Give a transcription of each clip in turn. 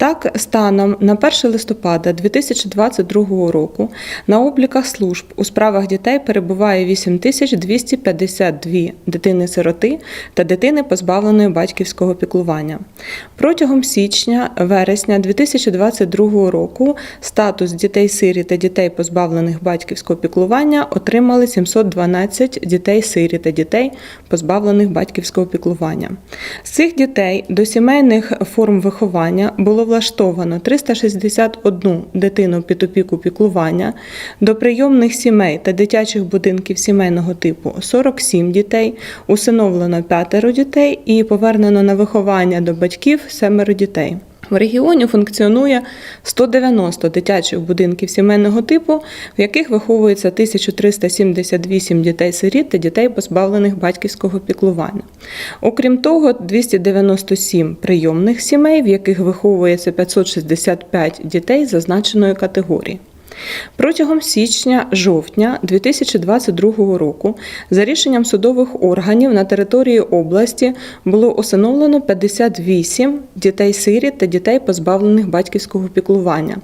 Так, станом на 1 листопада 2022 року на обліках служб у справах дітей перебуває 8252 дитини-сироти та дитини, позбавленої батьківського піклування. Протягом січня-вересня 2022 року статус дітей-сирі та дітей, позбавлених батьківського піклування, отримали 712 дітей-сирі та дітей, позбавлених батьківського піклування. З цих дітей до сімейних форм виховання було влаштовано 361 дитину під опіку піклування, до прийомних сімей та дитячих будинків сімейного типу 47 дітей, усиновлено 5 дітей і повернено на виховання до батьків 7 дітей. В регіоні функціонує 190 дитячих будинків сімейного типу, в яких виховується 1378 дітей-сиріт та дітей, позбавлених батьківського піклування. Окрім того, 297 прийомних сімей, в яких виховується 565 дітей зазначеної категорії. Протягом січня-жовтня 2022 року за рішенням судових органів на території області було усиновлено 58 дітей-сиріт та дітей, позбавлених батьківського піклування.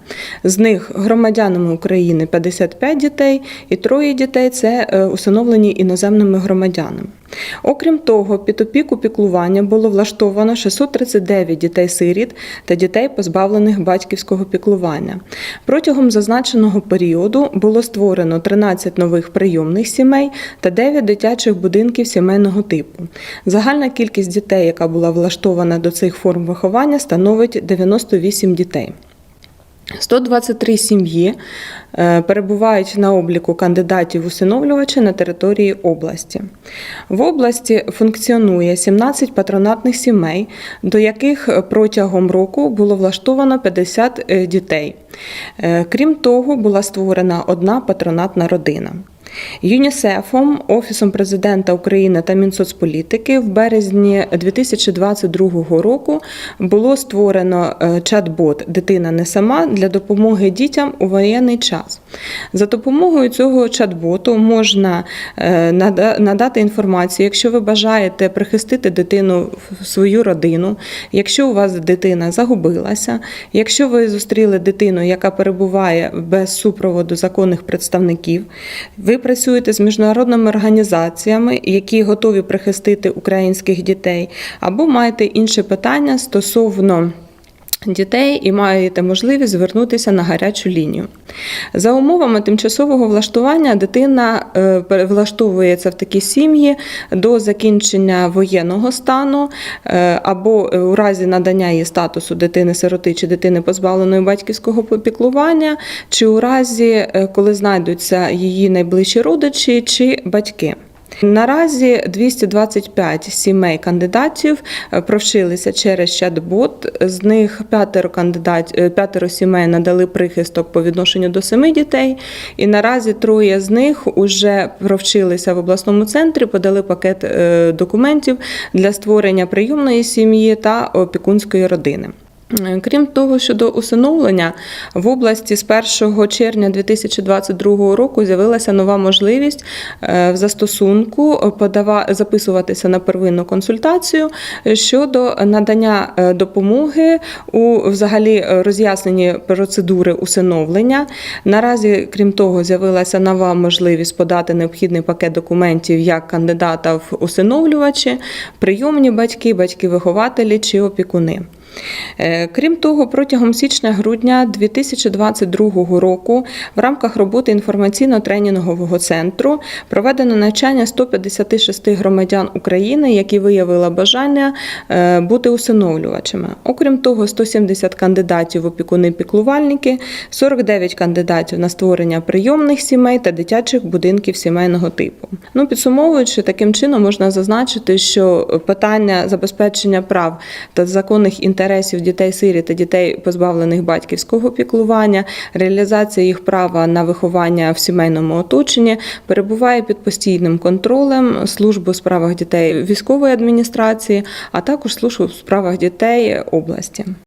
З них громадянами України 55 дітей і троє дітей це е, усиновлені іноземними громадянами. Окрім того, під опіку піклування було влаштовано 639 дітей-сиріт та дітей, позбавлених батьківського піклування. Протягом зазначеного періоду було створено 13 нових прийомних сімей та 9 дитячих будинків сімейного типу. Загальна кількість дітей, яка була влаштована до цих форм виховання, становить 98 дітей. 123 сім'ї е, перебувають на обліку кандидатів усиновлювача на території області. В області функціонує 17 патронатних сімей, до яких протягом року було влаштовано 50 е, дітей. Е, Крім того, була створена одна патронатна родина. ЮНІСЕФом, Офісом президента України та Мінсоцполітики в березні 2022 року було створено е, чат-бот Дитина не сама для допомоги дітям у воєнний час. За допомогою цього чат-боту можна е, надати інформацію, якщо ви бажаєте прихистити дитину в свою родину, якщо у вас дитина загубилася, якщо ви зустріли дитину, яка перебуває без супроводу законних представників, ви працюєте з міжнародними організаціями, які готові прихистити українських дітей, або маєте інші питання стосовно. Дітей і маєте можливість звернутися на гарячу лінію. За умовами тимчасового влаштування дитина е, влаштовується в такі сім'ї до закінчення воєнного стану е, або е, у разі надання їй статусу дитини-сироти чи дитини позбавленої батьківського попіклування, чи у разі, коли знайдуться її найближчі родичі чи батьки. Наразі 225 сімей кандидатів е, провчилися через чат-бот. З них п'ятеро кандидат, е, п'ятеро сімей надали прихисток по відношенню до семи дітей. І наразі троє з них уже провчилися в обласному центрі, подали пакет е, документів для створення прийомної сім'ї та опікунської родини. Крім того, щодо усиновлення в області з 1 червня 2022 року з'явилася нова можливість е, в застосунку записуватися на первинну консультацію щодо надання е, допомоги у взагалі е, роз'ясненні процедури усиновлення. Наразі, крім того, з'явилася нова можливість подати необхідний пакет документів як кандидата в усиновлювачі, прийомні батьки, батьки-вихователі чи опікуни. Е, Крім того, протягом січня-грудня 2022 року в рамках роботи інформаційно-тренінгового центру проведено навчання 156 громадян України, які виявили бажання е, бути усиновлювачами. Окрім того, 170 кандидатів в опікуни-піклувальники, 49 кандидатів на створення прийомних сімей та дитячих будинків сімейного типу. Ну, підсумовуючи, таким чином можна зазначити, що питання забезпечення прав та законних інтересів дітей-сирі та дітей, позбавлених батьківського піклування, реалізація їх права на виховання в сімейному оточенні перебуває під постійним контролем служби у справах дітей військової адміністрації, а також служби у справах дітей області.